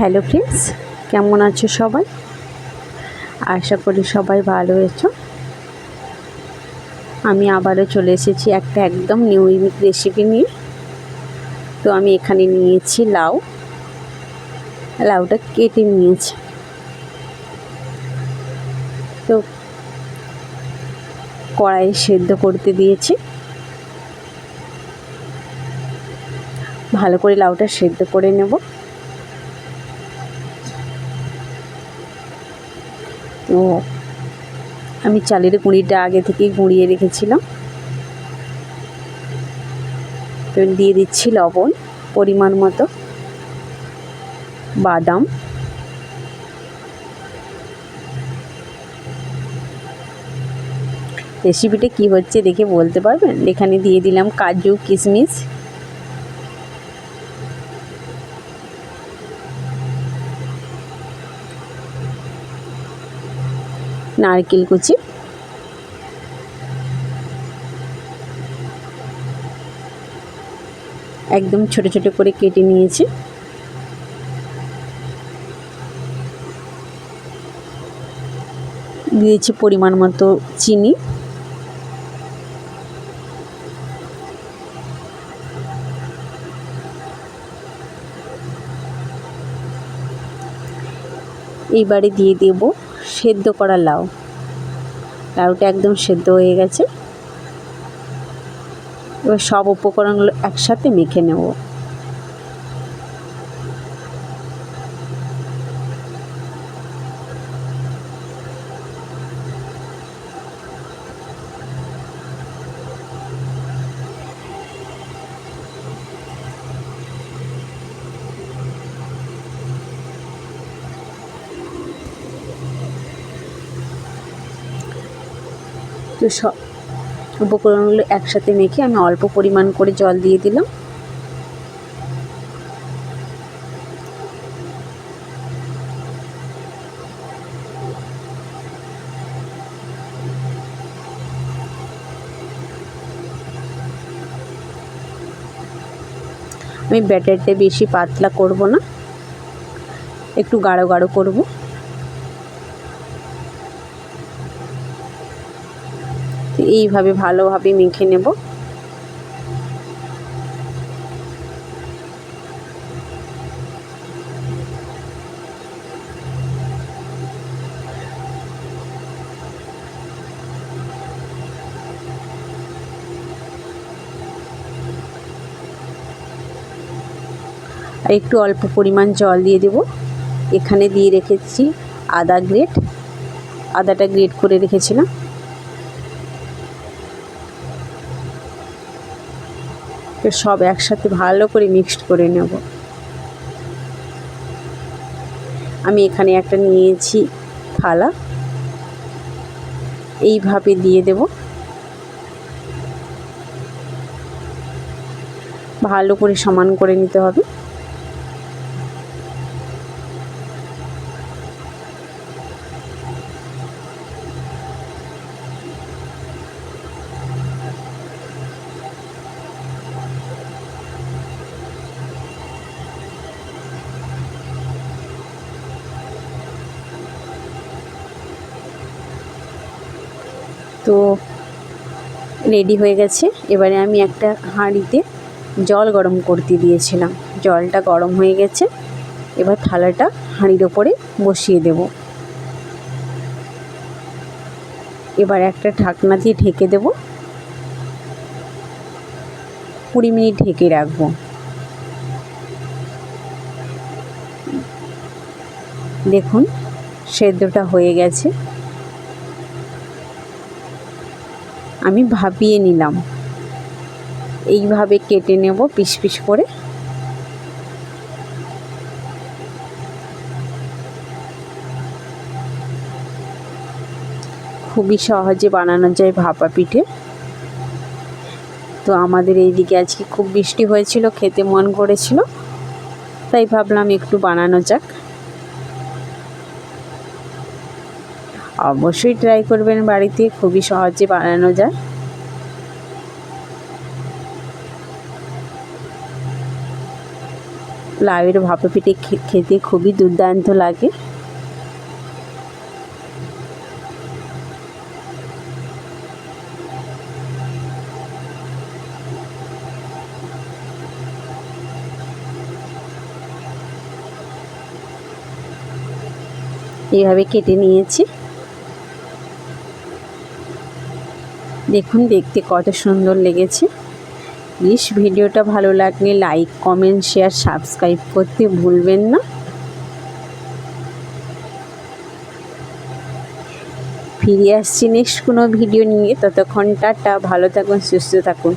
Hello friends কেমন আছো সবাই? আশা করি সবাই ভালো আছো। আমি আবারও চলে এসেছি একটা একদম নিউ ইউনিক রেসিপি নিয়ে। তো আমি এখানে নিয়েছি লাউ। লাউটা কেটে নিয়েছি। তো কড়াই সেদ্ধ করতে দিয়েছি। ভালো করে লাউটা সেদ্ধ করে নেব। তো আমি চালের গুঁড়িটা আগে থেকেই গুঁড়িয়ে রেখেছিলাম। তো দিয়ে দিচ্ছি লবণ পরিমাণ মতো, বাদাম। রেসিপিটা কি হচ্ছে দেখে বলতে পারবেন? এখানে দিয়ে দিলাম কাজু, কিশমিশ নারকেল কুচি। একদম ছোট ছোট করে কেটে নিয়েছি। দিয়েছি পরিমাণ মতো চিনি। এইবারে দিয়ে দেব সেদ্ধ করা লাউ। লাউটা একদম সেদ্ধ হয়ে গেছে। এবার সব উপকরণগুলো একসাথে মেখে নেব। তো সব উপকরণগুলো একসাথে মেখে আমি অল্প পরিমাণ করে জল দিয়ে দিলাম। আমি ব্যাটারটা বেশি পাতলা করব না, একটু গাঢ় গাঢ় করব। এইভাবে ভালোভাবে মেখে নেব। একটু অল্প পরিমাণ জল দিয়ে দেব। এখানে দিয়ে রেখেছি আদা গ্রেট। আদাটা গ্রেট করে রেখেছিলাম। সব একসাথে ভালো করে মিক্সড করে নেব। আমি এখানে একটা নিয়েছি থালা। এইভাবে দিয়ে দেব। ভালো করে সমান করে নিতে হবে। তো রেডি হয়ে গেছে। এবারে আমি একটা হাঁড়িতে জল গরম করতে দিয়েছিলাম। জলটা গরম হয়ে গেছে। এবার থালাটা হাঁড়ির ওপরে বসিয়ে দেব। এবার একটা ঢাকনা দিয়ে ঢেকে দেব। কুড়ি মিনিট ঢেকে রাখব। দেখুন, সেদ্ধটা হয়ে গেছে। আমি ভাপিয়ে নিলাম। এইভাবে কেটে নেব পিস পিস করে। খুবই সহজে বানানো যায় ভাপা পিঠে। তো আমাদের এইদিকে আজকে খুব বৃষ্টি হয়েছিল, খেতে মন করেছিল। তাই ভাবলাম একটু বানানো যাক। অবশ্যই ট্রাই করবেন বাড়িতে, খুবই সহজে বানানো যায়। লাউয়ের ভাপা পিঠে খেতে খুবই দুর্দান্ত লাগে। এইভাবে কেটে নিয়েছি। দেখুন, দেখতে কত সুন্দর লেগেছে। প্লিজ ভিডিওটা ভালো লাগলে লাইক কমেন্ট শেয়ার সাবস্ক্রাইব করতে ভুলবেন না। ফিরে আসছি নেক্সট কোনো ভিডিও নিয়ে। ততক্ষণ টাটা, ভালো থাকুন, সুস্থ থাকুন।